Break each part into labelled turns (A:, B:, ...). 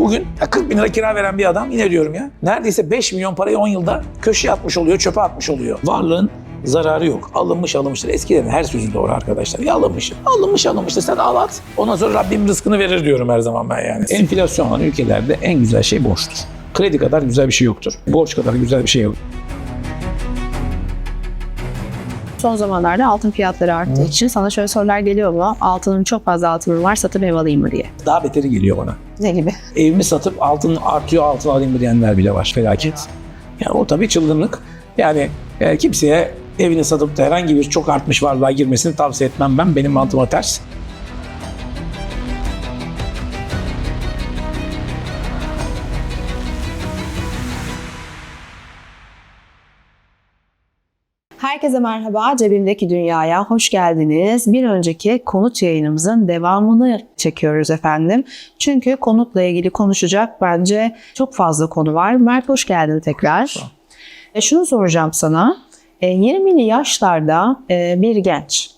A: bugün ya 40 bin lira kira veren bir adam yine diyorum ya neredeyse 5 milyon parayı 10 yılda köşeye atmış oluyor, çöpe atmış oluyor. Varlığın zararı yok. Alınmış alınmıştır. Eskiden her sözü doğru arkadaşlar. Ya alınmış. Alınmış alınmıştır. Sen al at. Ondan sonra Rabbim rızkını verir diyorum her zaman ben yani. Enflasyon olan ülkelerde en güzel şey borçtur. Kredi kadar güzel bir şey yoktur. Borç kadar güzel bir şey yok.
B: Son zamanlarda altın fiyatları arttığı için sana şöyle sorular geliyor mu? Altının çok fazla altının var satıp ev alayım mı diye.
A: Daha beteri geliyor bana.
B: Ne gibi?
A: Evimi satıp altın artıyor altın alayım mı diyenler bile var. Felaket. Yani o tabii çılgınlık. Yani e, kimseye evini satıp da herhangi bir çok artmış varlığa girmesini tavsiye etmem ben. Benim mantığıma ters.
B: Herkese merhaba, Cebimdeki Dünya'ya hoş geldiniz. Bir önceki konut yayınımızın devamını çekiyoruz efendim. Çünkü konutla ilgili konuşacak bence çok fazla konu var. Mert hoş geldin tekrar. E, şunu soracağım sana. E, 20'li yaşlarda e, bir genç.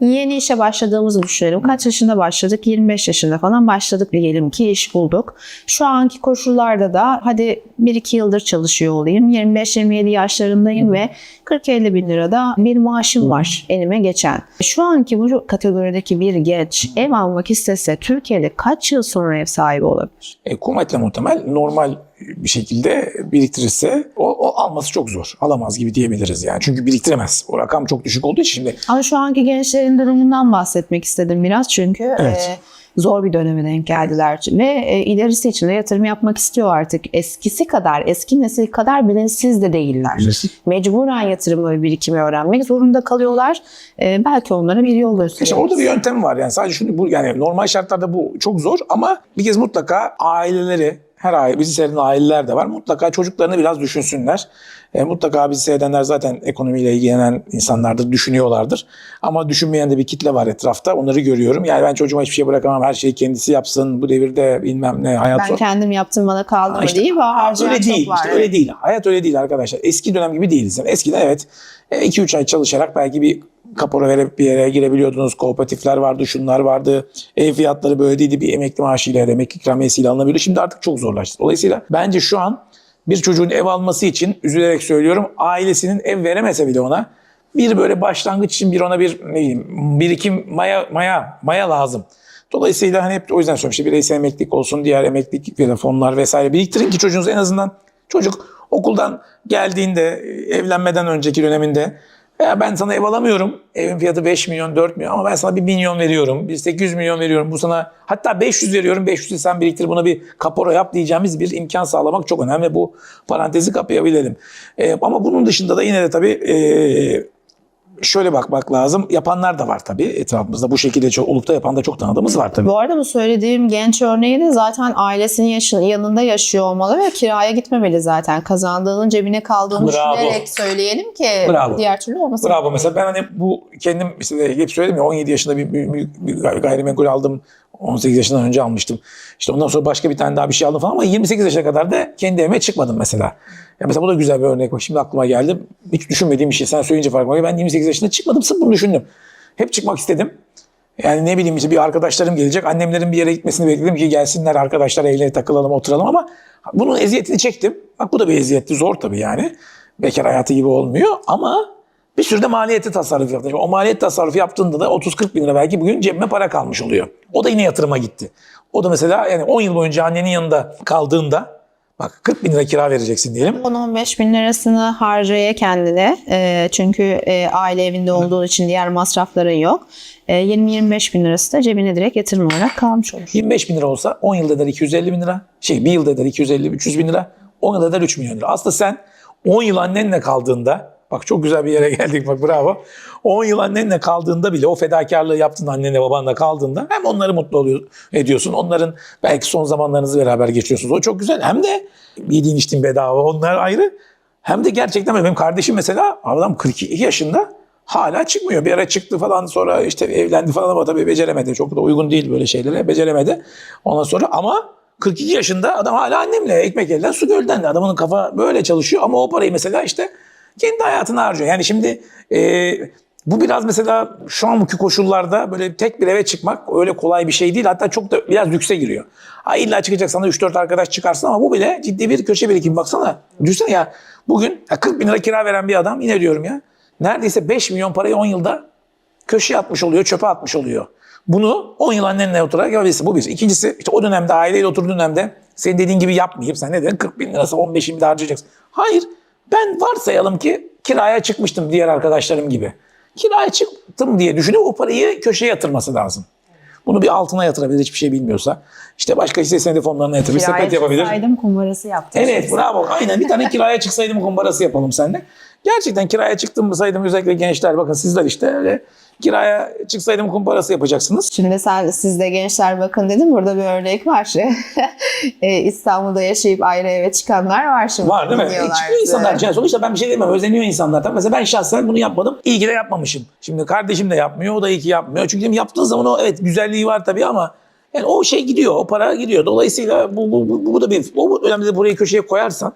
B: Yeni işe başladığımızı düşünelim. Kaç yaşında başladık? 25 yaşında falan başladık diyelim ki iş bulduk. Şu anki koşullarda da hadi 1-2 yıldır çalışıyor olayım. 25-27 yaşlarındayım ve 40-50 bin lirada bir maaşım var elime geçen. Şu anki bu kategorideki bir genç ev almak istese Türkiye'de kaç yıl sonra ev sahibi olabilir?
A: E, kuvvetle muhtemel normal bir şekilde biriktirirse o, o alması çok zor. Alamaz gibi diyebiliriz yani. Çünkü biriktiremez. O rakam çok düşük olduğu için şimdi
B: Ama şu anki gençlerin durumundan bahsetmek istedim biraz çünkü
A: Evet.
B: e, zor bir döneme denk geldiler ve e, ilerisi için de yatırım yapmak istiyor artık. Eskisi kadar, eski nesil kadar bilinçsiz de değiller. Mecburen yatırımı ve birikimi öğrenmek zorunda kalıyorlar. E, belki onlara bir yol
A: İşte
B: gösteriyor.
A: orada bir yöntem var yani sadece şunu bu yani normal şartlarda bu çok zor ama bir kez mutlaka aileleri her aile bizi seyreden aileler de var. Mutlaka çocuklarını biraz düşünsünler. E, mutlaka bizi seyredenler zaten ekonomiyle ilgilenen insanlardır, düşünüyorlardır. Ama düşünmeyen de bir kitle var etrafta. Onları görüyorum. Yani ben çocuğuma hiçbir şey bırakamam. Her şeyi kendisi yapsın. Bu devirde bilmem ne hayat
B: Ben
A: zor.
B: kendim yaptım bana kaldı mı
A: İşte
B: değil mi?
A: Öyle değil.
B: var.
A: işte öyle değil. Hayat öyle değil arkadaşlar. Eski dönem gibi değiliz. Yani eskiden evet 2-3 ay çalışarak belki bir kapora verip bir yere girebiliyordunuz. Kooperatifler vardı, şunlar vardı. Ev fiyatları böyle değildi. Bir emekli maaşıyla emekli ikramiyesiyle alınabiliyordu. Şimdi artık çok zorlaştı. Dolayısıyla bence şu an bir çocuğun ev alması için üzülerek söylüyorum ailesinin ev veremese bile ona bir böyle başlangıç için bir ona bir ne bileyim birikim maya maya maya lazım. Dolayısıyla hani hep o yüzden söylüyorum işte bireysel emeklilik olsun, diğer emeklilik ya fonlar vesaire biriktirin ki çocuğunuz en azından çocuk okuldan geldiğinde evlenmeden önceki döneminde ya ben sana ev alamıyorum. Evin fiyatı 5 milyon, 4 milyon ama ben sana bir milyon veriyorum. Bir 800 milyon veriyorum. Bu sana hatta 500 veriyorum. 500'ü sen biriktir buna bir kapora yap diyeceğimiz bir imkan sağlamak çok önemli. Bu parantezi kapayabilelim. Ee, ama bunun dışında da yine de tabii ee, şöyle bakmak lazım. Yapanlar da var tabii etrafımızda. Bu şekilde çok, olup da yapan da çok tanıdığımız var tabii.
B: Bu arada bu söylediğim genç örneği de zaten ailesinin yaşı- yanında yaşıyor olmalı ve kiraya gitmemeli zaten. Kazandığının cebine kaldığını
A: Bravo.
B: düşünerek söyleyelim ki
A: Bravo.
B: diğer türlü olmasın.
A: Bravo. Mesela ben hani bu kendim işte hep söyledim ya 17 yaşında bir, bir, bir- bir gayrimenkul aldım. 18 yaşından önce almıştım. İşte ondan sonra başka bir tane daha bir şey aldım falan ama 28 yaşına kadar da kendi evime çıkmadım mesela. Ya mesela bu da güzel bir örnek. Bak şimdi aklıma geldi. Hiç düşünmediğim bir şey. Sen söyleyince farkıma geldi. Ben 28 yaşında çıkmadım. Sırf bunu düşündüm. Hep çıkmak istedim. Yani ne bileyim işte bir arkadaşlarım gelecek. Annemlerin bir yere gitmesini bekledim ki gelsinler arkadaşlar evlere takılalım oturalım ama bunun eziyetini çektim. Bak bu da bir eziyetti. Zor tabii yani. Bekar hayatı gibi olmuyor ama bir sürü de maliyeti tasarruf yaptım. O maliyet tasarrufu yaptığında da 30-40 bin lira belki bugün cebime para kalmış oluyor. O da yine yatırıma gitti. O da mesela yani 10 yıl boyunca annenin yanında kaldığında bak 40 bin lira kira vereceksin diyelim.
B: 10-15 bin lirasını harcaya kendine. E, çünkü e, aile evinde olduğu için diğer masrafların yok. E, 20-25 bin lirası da cebine direkt yatırım olarak kalmış olur.
A: 25 bin lira olsa 10 yılda eder 250 bin lira. Şey bir yılda eder 250-300 bin lira. 10 yılda eder 3 milyon lira. Aslında sen 10 yıl annenle kaldığında bak çok güzel bir yere geldik bak bravo. 10 yıl annenle kaldığında bile o fedakarlığı yaptın annenle babanla kaldığında hem onları mutlu oluyor, ediyorsun. Onların belki son zamanlarınızı beraber geçiyorsunuz. O çok güzel. Hem de yediğin içtiğin bedava onlar ayrı. Hem de gerçekten benim kardeşim mesela adam 42 yaşında hala çıkmıyor. Bir ara çıktı falan sonra işte evlendi falan ama tabii beceremedi. Çok da uygun değil böyle şeylere. Beceremedi. Ondan sonra ama 42 yaşında adam hala annemle ekmek elden su gölden de. Adamın kafa böyle çalışıyor ama o parayı mesela işte kendi hayatına harcıyor. Yani şimdi e, Bu biraz mesela şu anki koşullarda böyle tek bir eve çıkmak öyle kolay bir şey değil. Hatta çok da biraz lükse giriyor. Ha illa çıkacaksan da 3-4 arkadaş çıkarsın ama bu bile ciddi bir köşe birikimi. Baksana düşünsene ya bugün ya 40 bin lira kira veren bir adam yine diyorum ya neredeyse 5 milyon parayı 10 yılda köşeye atmış oluyor, çöpe atmış oluyor. Bunu 10 yıl annenle oturarak yapabilirsin. Bu bir. İkincisi işte o dönemde aileyle oturduğun dönemde senin dediğin gibi yapmayıp sen ne dedin 40 bin lirası 15 bin harcayacaksın. Hayır ben varsayalım ki kiraya çıkmıştım diğer arkadaşlarım gibi. Kiraya çıktım diye düşünüp o parayı köşeye yatırması lazım. Bunu bir altına yatırabilir hiçbir şey bilmiyorsa. İşte başka hisse senedi fonlarına yatırır,
B: Kiraya
A: sepet yapabilir.
B: çıksaydım kumbarası yaptım.
A: Evet bravo. Aynen bir tane kiraya çıksaydım kumbarası yapalım seninle. Gerçekten kiraya çıktım mı saydım özellikle gençler bakın sizler işte öyle kiraya çıksaydım kumbarası yapacaksınız.
B: Şimdi sen siz de gençler bakın dedim burada bir örnek var. e, İstanbul'da yaşayıp ayrı eve çıkanlar var şimdi.
A: Var değil mi? E, çıkıyor insanlar. Yani sonuçta ben bir şey demem. Özeniyor insanlar. Tabii Mesela ben şahsen bunu yapmadım. İyi ki de yapmamışım. Şimdi kardeşim de yapmıyor. O da iyi ki yapmıyor. Çünkü dedim yaptığın zaman o evet güzelliği var tabii ama yani o şey gidiyor. O para gidiyor. Dolayısıyla bu, bu, bu, bu da bir bu önemli de burayı köşeye koyarsan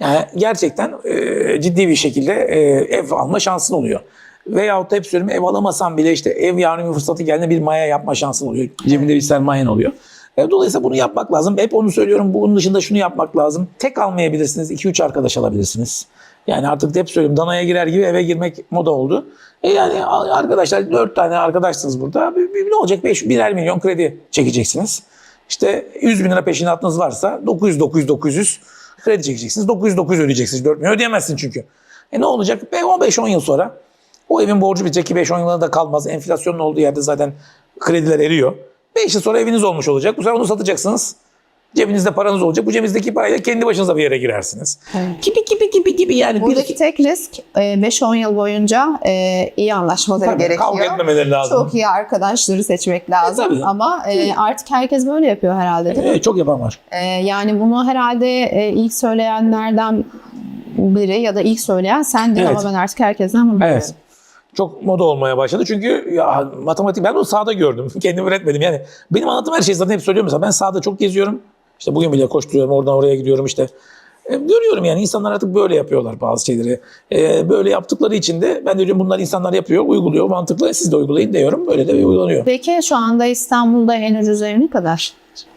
A: yani gerçekten e, ciddi bir şekilde e, ev alma şansın oluyor. Veyahut da hep söylüyorum ev alamasan bile işte ev yarın bir fırsatı geldiğinde bir maya yapma şansın oluyor. Cebinde bir sermayen oluyor. E, Dolayısıyla bunu yapmak lazım. Hep onu söylüyorum. Bunun dışında şunu yapmak lazım. Tek almayabilirsiniz. 2-3 arkadaş alabilirsiniz. Yani artık hep söylüyorum danaya girer gibi eve girmek moda oldu. E yani arkadaşlar 4 tane arkadaşsınız burada. Ne olacak? 5, birer milyon kredi çekeceksiniz. İşte 100 bin lira peşinatınız varsa 900 900 900 kredi çekeceksiniz. 900 900 ödeyeceksiniz. 4 milyon ödeyemezsin çünkü. E ne olacak? 15-10 yıl sonra o evin borcu bitecek ki 5-10 yılda da kalmaz. Enflasyonun olduğu yerde zaten krediler eriyor. 5 yıl sonra eviniz olmuş olacak. Bu sefer onu satacaksınız. Cebinizde paranız olacak. Bu cebinizdeki parayla kendi başınıza bir yere girersiniz.
B: Evet.
A: Gibi gibi gibi gibi yani.
B: Buradaki tek risk e, 5-10 yıl boyunca e, iyi anlaşmaları
A: Tabii,
B: gerekiyor.
A: kavga etmemeleri lazım.
B: Çok iyi arkadaşları seçmek lazım.
A: tabii.
B: Ama e, artık herkes böyle yapıyor herhalde değil mi?
A: Evet, çok yapan var.
B: E, yani bunu herhalde e, ilk söyleyenlerden biri ya da ilk söyleyen sendin
A: Evet.
B: ama ben artık herkesten bunu
A: Evet. Çok moda olmaya başladı. Çünkü ya matematik ben onu sahada gördüm. Kendim üretmedim. Yani benim anlattığım her şeyi zaten hep söylüyorum. Mesela ben sahada çok geziyorum. İşte bugün bile koşturuyorum. Oradan oraya gidiyorum işte. E, görüyorum yani insanlar artık böyle yapıyorlar bazı şeyleri. E, böyle yaptıkları için de ben de diyorum bunlar insanlar yapıyor, uyguluyor. Mantıklı siz de uygulayın diyorum. Böyle de uygulanıyor.
B: Peki şu anda İstanbul'da en ucuz ev ne kadar?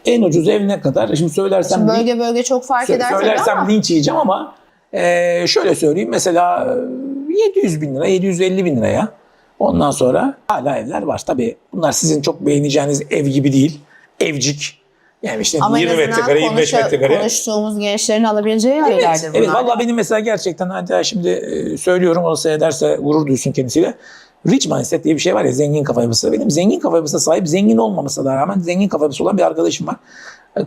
A: En ucuz ev ne kadar? Şimdi söylersem
B: Şimdi bölge bölge çok fark eder
A: söylersem
B: ama.
A: linç yiyeceğim ama e, şöyle söyleyeyim. Mesela 700 bin lira, 750 bin liraya ondan sonra hala evler var. Tabii bunlar sizin çok beğeneceğiniz ev gibi değil. Evcik. Yani işte
B: Ama en
A: 20
B: azından
A: metrekare, 25
B: konuşa-
A: metrekare.
B: konuştuğumuz gençlerin alabileceği
A: Evet,
B: evlerdir bunlar.
A: evet valla benim mesela gerçekten hatta şimdi e, söylüyorum o seyrederse gurur duysun kendisiyle. Rich mindset diye bir şey var ya zengin kafa yapısı. Benim zengin kafa yapısına sahip zengin olmamasına rağmen zengin kafa yapısı olan bir arkadaşım var.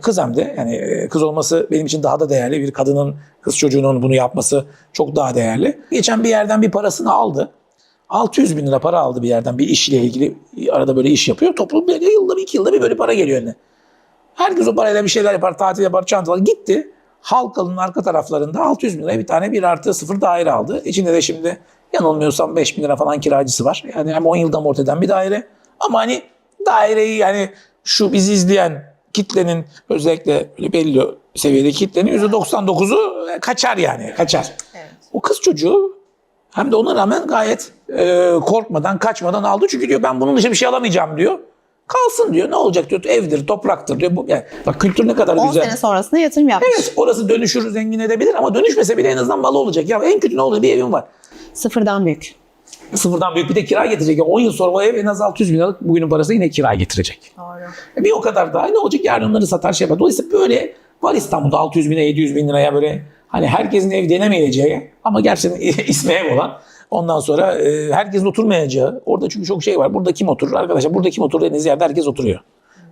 A: Kız hem de yani e, kız olması benim için daha da değerli. Bir kadının kız çocuğunun bunu yapması çok daha değerli. Geçen bir yerden bir parasını aldı. 600 bin lira para aldı bir yerden bir işle ilgili. Arada böyle iş yapıyor. Toplu böyle yılda bir iki yılda bir böyle para geliyor eline. Herkes o parayla bir şeyler yapar, tatil yapar, çantalar. Gitti. Halkalı'nın arka taraflarında 600 bin liraya bir tane bir artı sıfır daire aldı. İçinde de şimdi yanılmıyorsam 5 bin lira falan kiracısı var. Yani hem 10 yılda amorti eden bir daire. Ama hani daireyi yani şu bizi izleyen kitlenin özellikle belli seviyede kitlenin %99'u kaçar yani kaçar.
B: Evet.
A: O kız çocuğu hem de ona rağmen gayet e, korkmadan, kaçmadan aldı. Çünkü diyor ben bunun dışında bir şey alamayacağım diyor. Kalsın diyor. Ne olacak diyor. Evdir, topraktır diyor. Bu, yani, bak kültür ne kadar
B: 10
A: güzel.
B: sene sonrasında yatırım yapmış.
A: Evet orası dönüşür, zengin edebilir ama dönüşmese bile en azından malı olacak. Ya en kötü ne olur bir evim var.
B: Sıfırdan büyük.
A: Sıfırdan büyük bir de kira getirecek. Ya 10 yıl sonra o ev en az 600 bin liralık bugünün parası yine kira getirecek.
B: Doğru.
A: E Bir o kadar daha ne olacak yarın onları satar şey yapar. Dolayısıyla böyle var İstanbul'da 600 bine 700 bin liraya böyle hani herkesin ev denemeyeceği ama gerçekten ismi ev olan ondan sonra e, herkesin oturmayacağı orada çünkü çok şey var. Burada kim oturur arkadaşlar? Burada kim oturur dediğiniz yerde herkes oturuyor.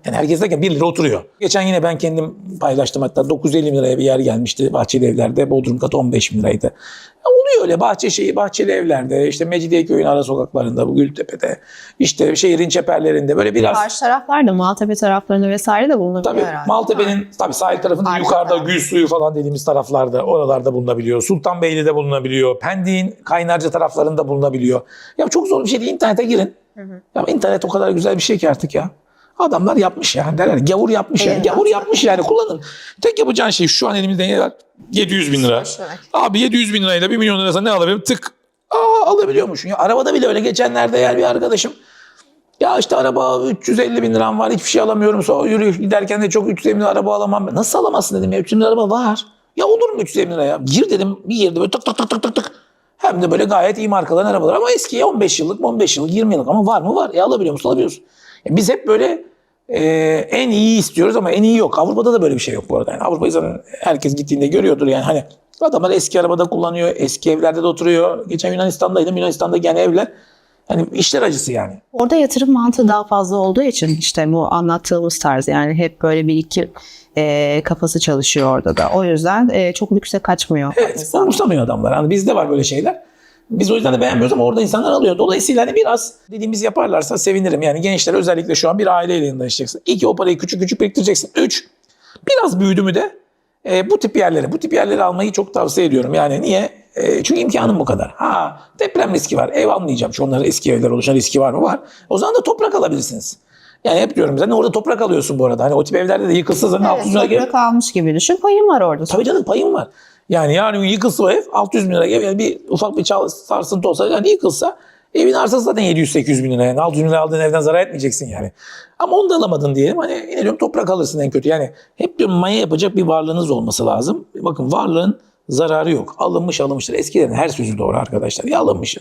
A: Yani herkes derken 1 lira oturuyor. Geçen yine ben kendim paylaştım hatta 950 bin liraya bir yer gelmişti Bahçeli Evler'de. Bodrum katı 15 bin liraydı. Öyle bahçe şeyi Bahçeli Evler'de işte Mecidiyeköy'ün ara sokaklarında bu Gültepe'de işte şehrin çeperlerinde böyle biraz
B: Karşı taraflarda Maltepe taraflarında vesaire de bulunabiliyor
A: Tabii
B: herhalde.
A: Maltepe'nin tabii sahil tarafında
B: Arka
A: yukarıda
B: taraf.
A: gül suyu falan dediğimiz taraflarda oralarda bulunabiliyor. Sultanbeyli'de bulunabiliyor. Pendik'in Kaynarca taraflarında bulunabiliyor. Ya çok zor bir şey değil. İnternete girin. Ya internet o kadar güzel bir şey ki artık ya. Adamlar yapmış ya. Derler gavur yapmış yani.
B: Evet.
A: Gavur yapmış yani kullanın. Tek yapacağın şey şu an elimizde ne var? 700 bin lira. Abi 700 bin lirayla 1 milyon lirasına ne alabilirim? Tık Aa alabiliyormuşsun. Ya arabada bile öyle geçenlerde yani bir arkadaşım ya işte araba 350 bin liram var hiçbir şey alamıyorum. Sonra yürüyüp giderken de çok 350 bin lira araba alamam. ben. Nasıl alamazsın dedim ya 350 bin lira araba var. Ya olur mu 350 bin lira ya? Gir dedim bir girdi böyle tık tık tık tık tık tık. Hem de böyle gayet iyi markaların arabalar ama eski 15 yıllık 15 yıllık 20 yıllık ama var mı var. Ya alabiliyor musun alabiliyorsun. Biz hep böyle e, en iyi istiyoruz ama en iyi yok. Avrupa'da da böyle bir şey yok bu arada. Yani Avrupa'yı zaten herkes gittiğinde görüyordur yani hani adamlar eski arabada kullanıyor, eski evlerde de oturuyor. Geçen Yunanistan'daydım. Yunanistan'da gene evler hani işler acısı yani.
B: Orada yatırım mantığı daha fazla olduğu için işte bu anlattığımız tarz yani hep böyle bir iki e, kafası çalışıyor orada da. O yüzden e, çok lükse kaçmıyor.
A: Evet, umursamıyor adamlar. Hani bizde var böyle şeyler. Biz o yüzden de beğenmiyoruz ama orada insanlar alıyor. Dolayısıyla hani biraz dediğimiz yaparlarsa sevinirim. Yani gençler özellikle şu an bir aileyle yanında yaşayacaksın. İki o parayı küçük küçük biriktireceksin. Üç, biraz büyüdü mü de e, bu tip yerleri, bu tip yerleri almayı çok tavsiye ediyorum. Yani niye? E, çünkü imkanım bu kadar. Ha deprem riski var. Ev almayacağım. Şu onların eski evler oluşan riski var mı? Var. O zaman da toprak alabilirsiniz. Yani hep diyorum sen orada toprak alıyorsun bu arada. Hani o tip evlerde de yıkılsa zaten
B: Evet,
A: 600 lira gelir.
B: toprak almış gibi düşün. Payın var orada.
A: Tabii canım payım var. Yani yarın yıkılsa o ev 600 bin lira yani bir ufak bir çal, sarsıntı olsa yani yıkılsa evin arsası zaten 700-800 bin lira. Yani 600 bin lira aldığın evden zarar etmeyeceksin yani. Ama onu da alamadın diyelim. Hani yine diyorum toprak alırsın en kötü. Yani hep diyorum maya yapacak bir varlığınız olması lazım. Bakın varlığın zararı yok. Alınmış alınmıştır. Eskilerin her sözü doğru arkadaşlar. Ya alınmış.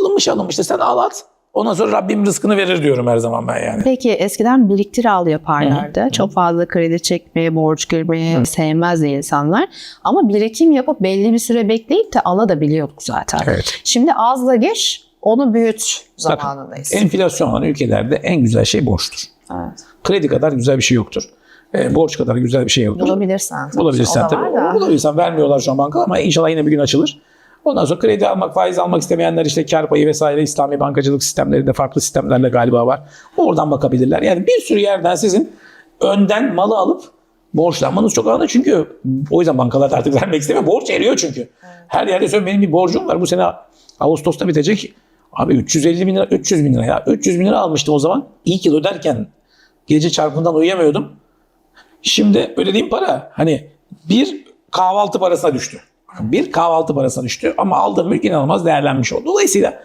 A: Alınmış alınmıştır. Sen al at. Ondan sonra Rabbim rızkını verir diyorum her zaman ben yani.
B: Peki eskiden biriktir al yaparlardı. Çok fazla kredi çekmeye, borç girmeye sevmezdi insanlar. Ama birikim yapıp belli bir süre bekleyip de ala da biliyorduk zaten.
A: Evet.
B: Şimdi azla geç, onu büyüt zamanındayız.
A: Enflasyon olan ülkelerde en güzel şey borçtur.
B: Evet.
A: Kredi kadar güzel bir şey yoktur. E, borç kadar güzel bir şey yoktur.
B: Bulabilirsen.
A: Bulabilirsen tabii. Bulabilirsen vermiyorlar şu an bankalar ama inşallah yine bir gün açılır. Ondan sonra kredi almak, faiz almak istemeyenler işte kar payı vesaire İslami bankacılık sistemlerinde farklı sistemlerle galiba var. Oradan bakabilirler. Yani bir sürü yerden sizin önden malı alıp borçlanmanız çok önemli. Çünkü o yüzden bankalar artık vermek istemiyor. Borç eriyor çünkü. Her yerde söylüyorum benim bir borcum var. Bu sene Ağustos'ta bitecek. Abi 350 bin lira, 300 bin lira ya. 300 bin lira almıştım o zaman. İlk yıl öderken gece çarpından uyuyamıyordum. Şimdi ödediğim para hani bir kahvaltı parasına düştü. Bir kahvaltı parasına düştü ama aldığım mülk inanılmaz değerlenmiş oldu. Dolayısıyla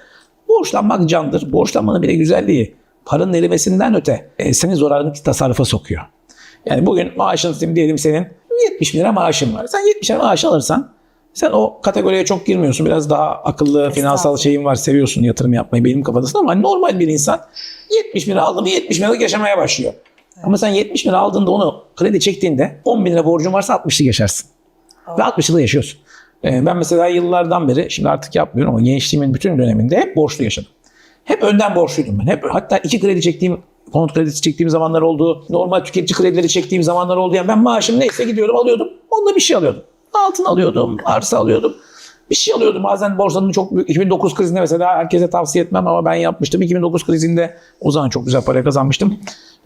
A: borçlanmak candır. Borçlanmanın bile güzelliği paranın erimesinden öte e, seni zorarlı bir tasarrufa sokuyor. Yani bugün maaşın diyelim senin 70 bin lira maaşın var. Sen 70 lira maaş alırsan sen o kategoriye çok girmiyorsun. Biraz daha akıllı finansal şeyin var. Seviyorsun yatırım yapmayı benim kafadasın ama normal bir insan 70 bin lira aldı mı 70 bin yaşamaya başlıyor. Ama sen 70 bin lira aldığında onu kredi çektiğinde 10 bin lira borcun varsa 60'lı geçersin. Ve 60 yılı yaşıyorsun. Ee, ben mesela yıllardan beri şimdi artık yapmıyorum ama gençliğimin bütün döneminde hep borçlu yaşadım. Hep önden borçluydum ben. Hep hatta iki kredi çektiğim konut kredisi çektiğim zamanlar oldu. Normal tüketici kredileri çektiğim zamanlar oldu. Yani ben maaşım neyse gidiyordum alıyordum. Onunla bir şey alıyordum. Altın alıyordum, arsa alıyordum. Bir şey alıyordum. Bazen borsanın çok büyük. 2009 krizinde mesela herkese tavsiye etmem ama ben yapmıştım. 2009 krizinde o zaman çok güzel para kazanmıştım.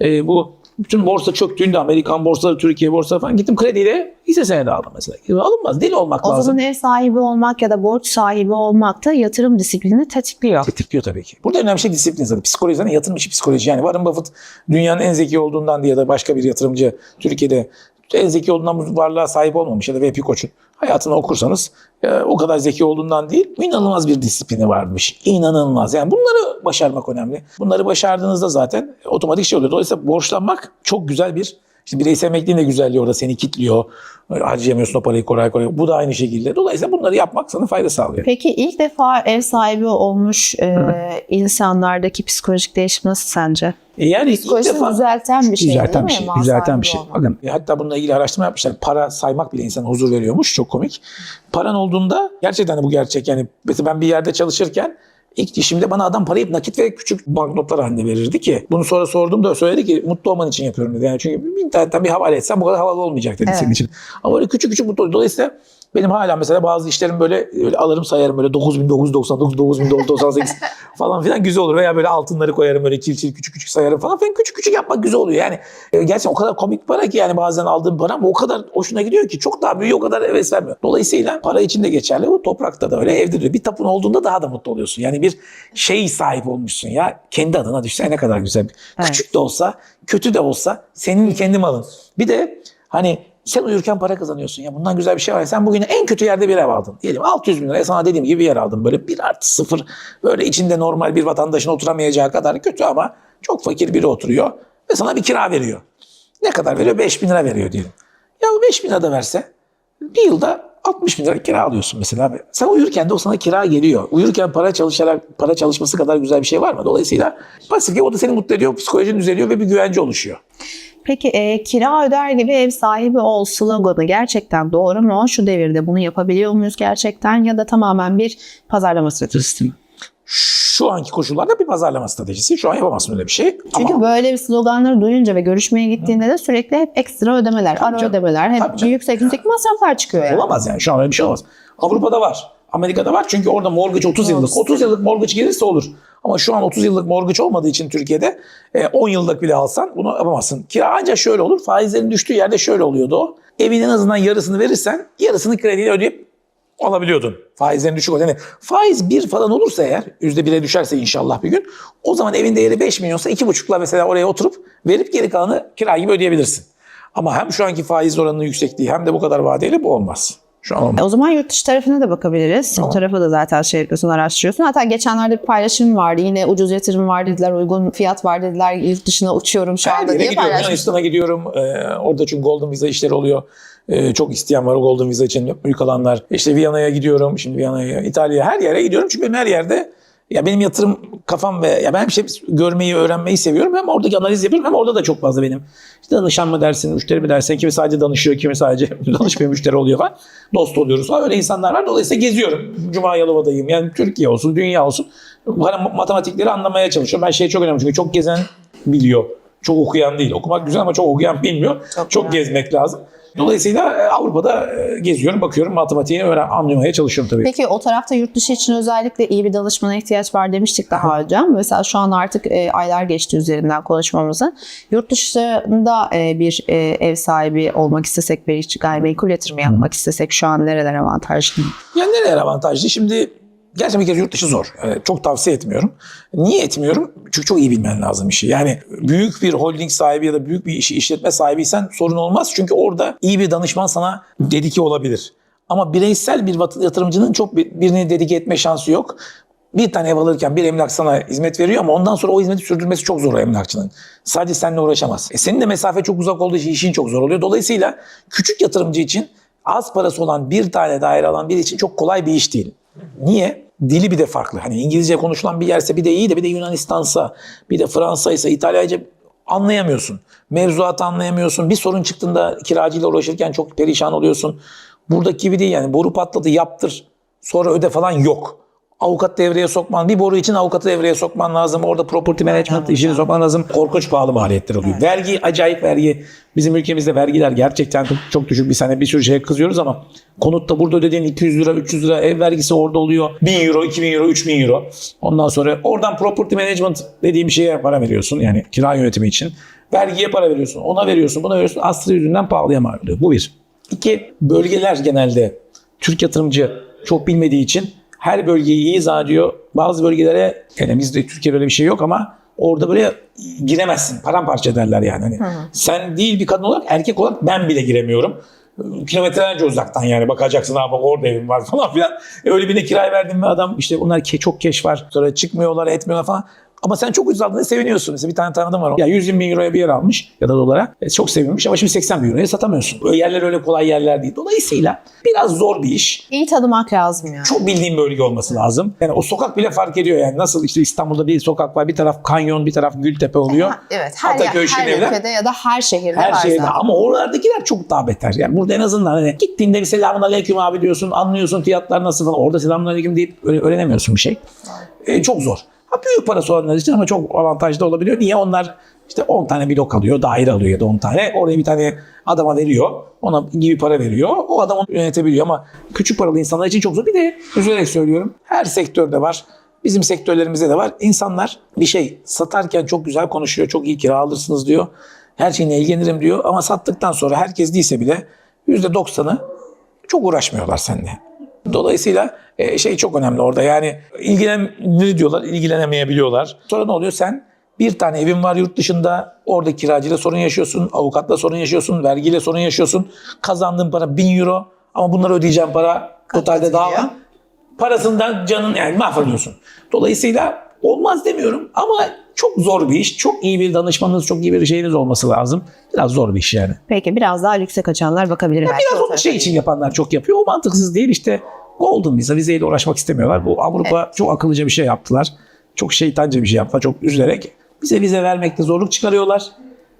A: Ee, bu bütün borsa çöktüğünde Amerikan borsaları, Türkiye borsaları falan gittim krediyle hisse senedi aldım mesela. Alınmaz. Deli olmak
B: O
A: lazım.
B: zaman ev sahibi olmak ya da borç sahibi olmak da yatırım disiplini tetikliyor.
A: Tetikliyor tabii ki. Burada önemli şey disiplin zaten. Psikoloji zaten yatırım işi psikoloji. Yani Warren Buffett dünyanın en zeki olduğundan diye ya da başka bir yatırımcı Türkiye'de en zeki olduğundan bu varlığa sahip olmamış ya da VP Koç'un hayatını okursanız e, o kadar zeki olduğundan değil inanılmaz bir disiplini varmış. İnanılmaz. Yani bunları başarmak önemli. Bunları başardığınızda zaten otomatik şey oluyor. Dolayısıyla borçlanmak çok güzel bir işte bireysel emekliliğin de güzelliği orada seni kitliyor. Harcayamıyorsun o parayı kolay kolay. Bu da aynı şekilde. Dolayısıyla bunları yapmak sana fayda sağlıyor.
B: Peki ilk defa ev sahibi olmuş e, insanlardaki psikolojik değişim nasıl sence?
A: E yani ilk defa
B: düzelten bir şey
A: düzelten
B: değil
A: bir
B: mi?
A: şey.
B: Mal
A: Düzelten bir şey.
B: olmak.
A: Bakın e, hatta bununla ilgili araştırma yapmışlar. Para saymak bile insana huzur veriyormuş. Çok komik. Paran olduğunda gerçekten de bu gerçek. Yani mesela ben bir yerde çalışırken ilk işimde bana adam parayı nakit ve küçük banknotlar halinde verirdi ki. Bunu sonra sordum da söyledi ki mutlu olman için yapıyorum dedi. Yani çünkü internetten bir havale etsen bu kadar havalı olmayacak dedi
B: Evet.
A: senin için. Ama böyle küçük küçük mutlu Dolayısıyla benim hala mesela bazı işlerim böyle, böyle alırım sayarım böyle 9999, 9998 falan filan güzel olur. Veya böyle altınları koyarım böyle çil çil küçük küçük sayarım falan filan. Küçük küçük yapmak güzel oluyor. Yani e, gerçekten o kadar komik para ki yani bazen aldığım para ama o kadar hoşuna gidiyor ki çok daha büyüyor o kadar heves vermiyor. Dolayısıyla para için de geçerli. Bu toprakta da öyle evde de. Bir tapun olduğunda daha da mutlu oluyorsun. Yani bir şey sahip olmuşsun ya. Kendi adına düşse ne kadar güzel.
B: Evet.
A: Küçük de olsa kötü de olsa senin kendi malın. Bir de hani sen uyurken para kazanıyorsun ya. Bundan güzel bir şey var. Sen bugün en kötü yerde bir ev aldın. Diyelim 600 bin liraya sana dediğim gibi bir yer aldın. Böyle bir artı sıfır. Böyle içinde normal bir vatandaşın oturamayacağı kadar kötü ama çok fakir biri oturuyor. Ve sana bir kira veriyor. Ne kadar veriyor? 5 bin lira veriyor diyelim. Ya bu 5 bin lira da verse bir yılda 60 bin lira kira alıyorsun mesela. Sen uyurken de o sana kira geliyor. Uyurken para çalışarak para çalışması kadar güzel bir şey var mı? Dolayısıyla pasif o da seni mutlu ediyor, psikolojin düzeliyor ve bir güvence oluşuyor.
B: Peki e, kira öder gibi ev sahibi ol sloganı gerçekten doğru mu? Şu devirde bunu yapabiliyor muyuz gerçekten ya da tamamen bir pazarlama stratejisi mi?
A: Şu anki koşullarda bir pazarlama stratejisi. Şu an yapamazsın öyle bir şey.
B: Çünkü
A: Ama
B: böyle bir sloganları duyunca ve görüşmeye gittiğinde de sürekli hep ekstra ödemeler, ara
A: canım.
B: ödemeler, hep
A: Tabii
B: yüksek yüksek masraflar çıkıyor yani.
A: olamaz yani. Şu an öyle bir şey olmaz. Avrupa'da var. Amerika'da var çünkü orada mortgage 30 yıllık. 30 yıllık mortgage gelirse olur. Ama şu an 30 yıllık mortgage olmadığı için Türkiye'de e, 10 yıllık bile alsan bunu yapamazsın. Kira ancak şöyle olur. Faizlerin düştüğü yerde şöyle oluyordu o. Evin en azından yarısını verirsen yarısını krediyle ödeyip alabiliyordun. Faizlerin düşük oldu. Yani faiz bir falan olursa eğer yüzde bire düşerse inşallah bir gün o zaman evin değeri 5 milyonsa iki buçukla mesela oraya oturup verip geri kalanı kira gibi ödeyebilirsin. Ama hem şu anki faiz oranının yüksekliği hem de bu kadar vadeyle bu olmaz. Şu an olmaz.
B: E, O zaman yurt dışı tarafına da bakabiliriz. O tarafı da zaten şey yapıyorsun, araştırıyorsun. Hatta geçenlerde bir paylaşım vardı. Yine ucuz yatırım var dediler, uygun fiyat var dediler. Yurt dışına uçuyorum şu anda diye
A: gidiyorum. Yunanistan'a gidiyorum. Ee, orada çünkü Golden Visa işleri oluyor. Ee, çok isteyen var o Golden Visa için büyük alanlar. İşte Viyana'ya gidiyorum. Şimdi Viyana'ya, İtalya'ya her yere gidiyorum. Çünkü benim her yerde ya benim yatırım kafam ve ya ben bir şey görmeyi, öğrenmeyi seviyorum. Hem oradaki analiz yapıyorum hem orada da çok fazla benim. İşte danışan mı dersin, müşteri mi dersin. Kimi sadece danışıyor, kimi sadece danışmıyor, müşteri oluyor falan. Dost oluyoruz falan. Öyle insanlar var. Dolayısıyla geziyorum. Cuma Yalova'dayım. Yani Türkiye olsun, dünya olsun. Hani matematikleri anlamaya çalışıyorum. Ben şey çok önemli çünkü çok gezen biliyor. Çok okuyan değil. Okumak güzel ama çok okuyan bilmiyor. Çok, gezmek lazım. Dolayısıyla e, Avrupa'da e, geziyorum, bakıyorum, matematiğini öğren, anlamaya çalışıyorum tabii.
B: Peki o tarafta yurt dışı için özellikle iyi bir danışmana ihtiyaç var demiştik daha önce. Mesela şu an artık e, aylar geçti üzerinden konuşmamızın. Yurt dışında e, bir e, ev sahibi olmak istesek ve hiç gayrimenkul yatırımı yapmak istesek şu an nereler avantajlı?
A: Yani nereler avantajlı? Şimdi gerçekten bir kere yurt dışı zor. Ee, çok tavsiye etmiyorum. Niye etmiyorum? Çünkü çok iyi bilmen lazım işi. Yani büyük bir holding sahibi ya da büyük bir işi işletme sahibiysen sorun olmaz. Çünkü orada iyi bir danışman sana dedike olabilir. Ama bireysel bir yatırımcının çok bir- birini dedike etme şansı yok. Bir tane ev alırken bir emlak sana hizmet veriyor ama ondan sonra o hizmeti sürdürmesi çok zor emlakçının. Sadece seninle uğraşamaz. E senin de mesafe çok uzak olduğu için işin çok zor oluyor. Dolayısıyla küçük yatırımcı için az parası olan bir tane daire alan biri için çok kolay bir iş değil. Niye? Dili bir de farklı. Hani İngilizce konuşulan bir yerse bir de iyi de bir de Yunanistansa, bir de Fransa'ysa, İtalyanca anlayamıyorsun. Mevzuatı anlayamıyorsun. Bir sorun çıktığında kiracıyla uğraşırken çok perişan oluyorsun. Buradaki gibi değil yani boru patladı yaptır sonra öde falan yok. Avukat devreye sokman, bir boru için avukatı devreye sokman lazım. Orada property management işini sokman lazım. Korkunç pahalı maliyetler oluyor. Vergi, acayip vergi. Bizim ülkemizde vergiler gerçekten çok, çok düşük. Bir sene bir sürü şeye kızıyoruz ama konutta burada ödediğin 200 lira, 300 lira ev vergisi orada oluyor. 1000 euro, 2000 euro, 3000 euro. Ondan sonra oradan property management dediğim şeye para veriyorsun. Yani kira yönetimi için. Vergiye para veriyorsun. Ona veriyorsun, buna veriyorsun. Aslı yüzünden pahalıya mal oluyor. Bu bir. İki, bölgeler genelde Türk yatırımcı çok bilmediği için her bölgeyi iyi izah ediyor. Bazı bölgelere yani bizde Türkiye'de öyle bir şey yok ama orada böyle giremezsin. Paramparça ederler yani. Hani sen değil bir kadın olarak erkek olarak ben bile giremiyorum. Kilometrelerce uzaktan yani bakacaksın abi bak orada evim var falan filan. E öyle birine kiraya verdim mi adam işte bunlar ke- çok keş var. Sonra çıkmıyorlar etmiyorlar falan. Ama sen çok ucuz aldığında seviniyorsun. Mesela bir tane tanıdığım var. Ya 120 bin euroya bir yer almış ya da dolara. E, çok sevinmiş ama şimdi 80 bin euroya satamıyorsun. Böyle yerler öyle kolay yerler değil. Dolayısıyla biraz zor bir iş
B: İyi tanımak lazım yani.
A: çok bildiğim bölge olması lazım. Yani o sokak bile fark ediyor yani. Nasıl işte İstanbul'da bir sokak var. Bir taraf kanyon, bir taraf Gültepe oluyor.
B: Ha, Evet her,
A: Ataköy,
B: her ülkede ya da her şehirde
A: Her
B: var
A: şeyde
B: zaten.
A: ama oralardakiler çok daha beter. Yani burada en azından hani gittiğinde bir selamun aleyküm abi diyorsun, anlıyorsun fiyatlar nasıl falan. Orada selamun aleyküm deyip öğrenemiyorsun bir şey. E, çok zor. Ha, büyük parası olanlar için ama çok avantajlı olabiliyor. Niye? Onlar işte 10 tane blok alıyor, daire alıyor ya da 10 tane. Oraya bir tane adama veriyor. Ona gibi para veriyor. O adam onu yönetebiliyor ama küçük paralı insanlar için çok zor. Bir de üzülerek söylüyorum. Her sektörde var. Bizim sektörlerimizde de var. İnsanlar bir şey satarken çok güzel konuşuyor. Çok iyi kira alırsınız diyor. Her şeyine ilgilenirim diyor. Ama sattıktan sonra herkes değilse bile %90'ı çok uğraşmıyorlar seninle. Dolayısıyla e, şey çok önemli orada yani ilgilenir diyorlar, ilgilenemeyebiliyorlar. Sonra ne oluyor? Sen bir tane evin var yurt dışında. Orada kiracıyla sorun yaşıyorsun, avukatla sorun yaşıyorsun, vergiyle sorun yaşıyorsun. Kazandığın para 1000 euro ama bunları ödeyeceğin para totalde daha var. Parasından canın yani mahvoluyorsun. Dolayısıyla olmaz demiyorum ama çok zor bir iş. Çok iyi bir danışmanınız, çok iyi bir şeyiniz olması lazım. Biraz zor bir iş yani.
B: Peki biraz daha lükse kaçanlar bakabilir belki.
A: Biraz onu şey için yapanlar çok yapıyor. O mantıksız değil işte. Golden Visa, vizeyle uğraşmak istemiyorlar. Bu Avrupa çok akıllıca bir şey yaptılar. Çok şeytanca bir şey yaptılar. Çok üzülerek bize vize vermekte zorluk çıkarıyorlar.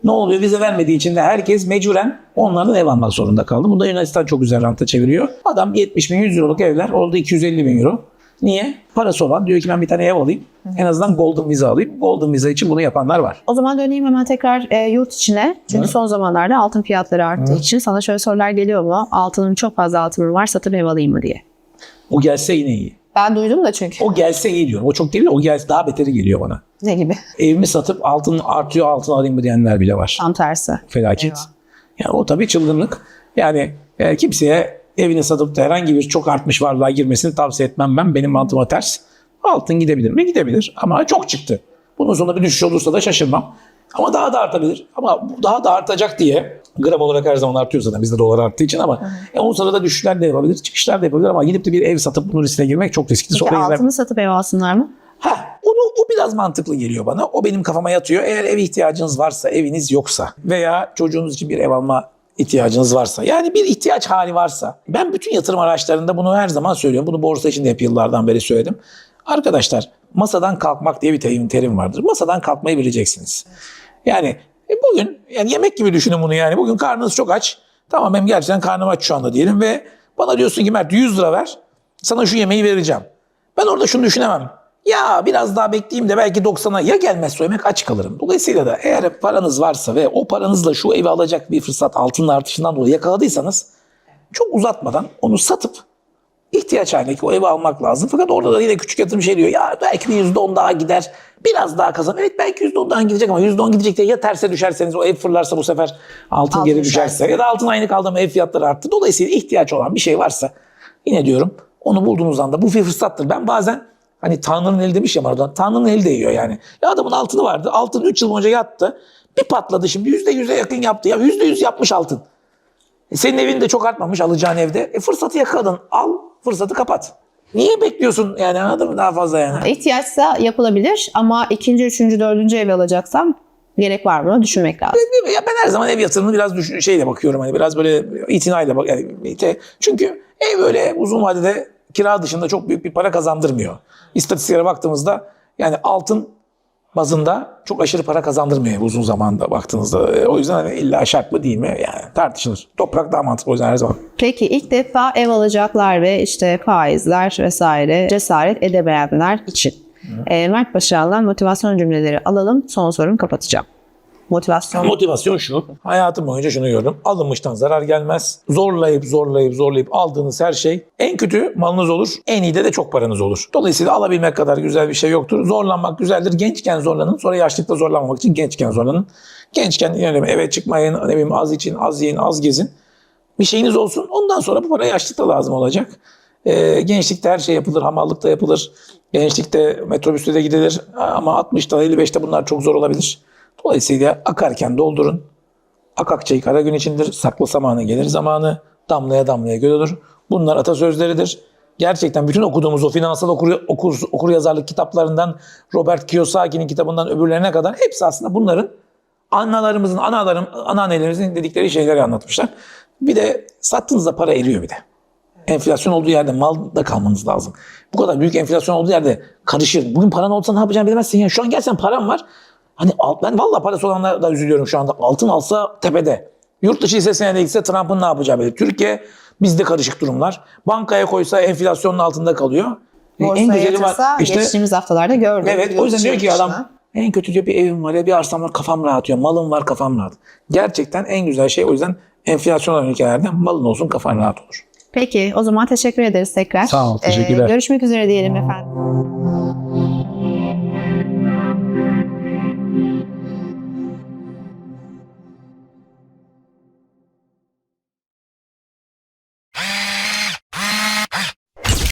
A: Ne oluyor? Vize vermediği için de herkes mecburen onlardan ev almak zorunda kaldı. Bunda Yunanistan çok güzel ranta çeviriyor. Adam 70 bin 100 euroluk evler oldu 250 bin euro. Niye? Parası olan diyor ki ben bir tane ev alayım. En azından Golden Visa alayım. Golden Visa için bunu yapanlar var.
B: O zaman döneyim hemen tekrar e, yurt içine. Çünkü son zamanlarda altın fiyatları arttığı için sana şöyle sorular geliyor mu? Altının çok fazla altının var satıp ev alayım mı diye.
A: O gelse yine iyi.
B: Ben duydum da çünkü.
A: O gelse iyi diyorum. O çok değil de o gelse daha beteri geliyor bana.
B: Ne gibi?
A: evimi satıp altın artıyor altın alayım mı diyenler bile var.
B: Tam tersi.
A: Felaket.
B: Eyvah.
A: Yani o tabii çılgınlık. Yani e, kimseye evini satıp da herhangi bir çok artmış varlığa girmesini tavsiye etmem ben. Benim mantığıma ters. Altın gidebilir mi? Gidebilir. Ama çok çıktı. Bunun sonunda bir düşüş olursa da şaşırmam. Ama daha da artabilir. Ama daha da artacak diye gram olarak her zaman artıyor zaten bizde dolar arttığı için ama e, o sırada düşüşler de yapabilir, çıkışlar da yapabilir ama gidip de bir ev satıp bunun riskine girmek çok riskli.
B: Peki
A: Sonra
B: altını satıp ev alsınlar mı?
A: Ha, onu o biraz mantıklı geliyor bana. O benim kafama yatıyor. Eğer ev ihtiyacınız varsa, eviniz yoksa veya çocuğunuz için bir ev alma ihtiyacınız varsa. Yani bir ihtiyaç hali varsa. Ben bütün yatırım araçlarında bunu her zaman söylüyorum. Bunu borsa için de hep yıllardan beri söyledim. Arkadaşlar masadan kalkmak diye bir terim, vardır. Masadan kalkmayı bileceksiniz. Yani e, bugün yani yemek gibi düşünün bunu yani. Bugün karnınız çok aç. Tamam benim gerçekten karnım aç şu anda diyelim ve bana diyorsun ki Mert 100 lira ver. Sana şu yemeği vereceğim. Ben orada şunu düşünemem. Ya biraz daha bekleyeyim de belki 90'a ya gelmezse o yemek aç kalırım. Dolayısıyla da eğer paranız varsa ve o paranızla şu evi alacak bir fırsat altının artışından dolayı yakaladıysanız çok uzatmadan onu satıp ihtiyaç halindeki o evi almak lazım. Fakat orada da yine küçük yatırım şey diyor. Ya belki bir %10 daha gider. Biraz daha kazan. Evet belki %10 daha gidecek ama %10 gidecek de ya terse düşerseniz o ev fırlarsa bu sefer altın,
B: Altın
A: geri düşerse
B: düşerse.
A: ya da altın aynı kaldı ama ev fiyatları arttı. Dolayısıyla ihtiyaç olan bir şey varsa yine diyorum onu bulduğunuz anda bu bir fırsattır. Ben bazen hani Tanrı'nın eli demiş ya Maradona. Tanrı'nın eli değiyor yani. Ya adamın altını vardı. Altın 3 yıl boyunca yattı. Bir patladı şimdi %100'e yakın yaptı. Ya %100 yapmış altın. E senin evin de çok artmamış alacağın evde. E fırsatı yakaladın. Al fırsatı kapat. Niye bekliyorsun yani anladın mı daha fazla yani?
B: İhtiyaçsa yapılabilir ama ikinci, üçüncü, dördüncü ev alacaksam gerek var mı düşünmek lazım.
A: Ya ben her zaman ev yatırımını biraz düşün, şeyle bakıyorum hani biraz böyle itinayla bak yani çünkü ev öyle uzun vadede kira dışında çok büyük bir para kazandırmıyor. İstatistiklere baktığımızda yani altın bazında çok aşırı para kazandırmıyor uzun zamanda baktığınızda. E, O yüzden hani illa şart mı değil mi yani tartışılır. Toprak daha mantıklı o yüzden her zaman.
B: Peki ilk defa ev alacaklar ve işte faizler vesaire cesaret edemeyenler için. Ee, Mert Başar'dan motivasyon cümleleri alalım. Son sorumu kapatacağım. Motivasyon.
A: Motivasyon şu. Hayatım boyunca şunu gördüm. Alınmıştan zarar gelmez. Zorlayıp zorlayıp zorlayıp aldığınız her şey en kötü malınız olur. En iyi de de çok paranız olur. Dolayısıyla alabilmek kadar güzel bir şey yoktur. Zorlanmak güzeldir. Gençken zorlanın. Sonra yaşlıkta zorlanmamak için gençken zorlanın. Gençken yani eve çıkmayın. Ne bileyim az için, az yiyin, az gezin. Bir şeyiniz olsun. Ondan sonra bu para yaşlıkta lazım olacak. Ee, gençlikte her şey yapılır. Hamallıkta yapılır. Gençlikte metrobüste de gidilir. Ama 60'ta 55'te bunlar çok zor olabilir. Dolayısıyla akarken doldurun. Akak çayı kara gün içindir. Saklı zamanı gelir zamanı. Damlaya damlaya göl olur. Bunlar atasözleridir. Gerçekten bütün okuduğumuz o finansal okur, okur, okur yazarlık kitaplarından Robert Kiyosaki'nin kitabından öbürlerine kadar hepsi aslında bunların analarımızın, analarım, anneannelerimizin dedikleri şeyleri anlatmışlar. Bir de sattığınızda para eriyor bir de. Enflasyon olduğu yerde malda kalmanız lazım. Bu kadar büyük enflasyon olduğu yerde karışır. Bugün paran olsa ne yapacağını bilemezsin. Yani şu an gerçekten param var. Hani alt, ben vallahi parası olanlara da üzülüyorum şu anda. Altın alsa tepede. Yurt dışı hissesine de gitse Trump'ın ne yapacağı belli. Türkiye bizde karışık durumlar. Bankaya koysa enflasyonun altında kalıyor. E,
B: Borsaya yatırsa geçtiğimiz haftalarda gördük.
A: Evet o yüzden diyor ki adam en kötü diyor bir evim var ya bir arsam var kafam rahat diyor. Malım var kafam rahat. Gerçekten en güzel şey o yüzden enflasyon olan ülkelerde malın olsun kafan rahat olur.
B: Peki o zaman teşekkür ederiz tekrar.
A: Sağ ol, teşekkürler.
B: Ee, görüşmek üzere diyelim efendim.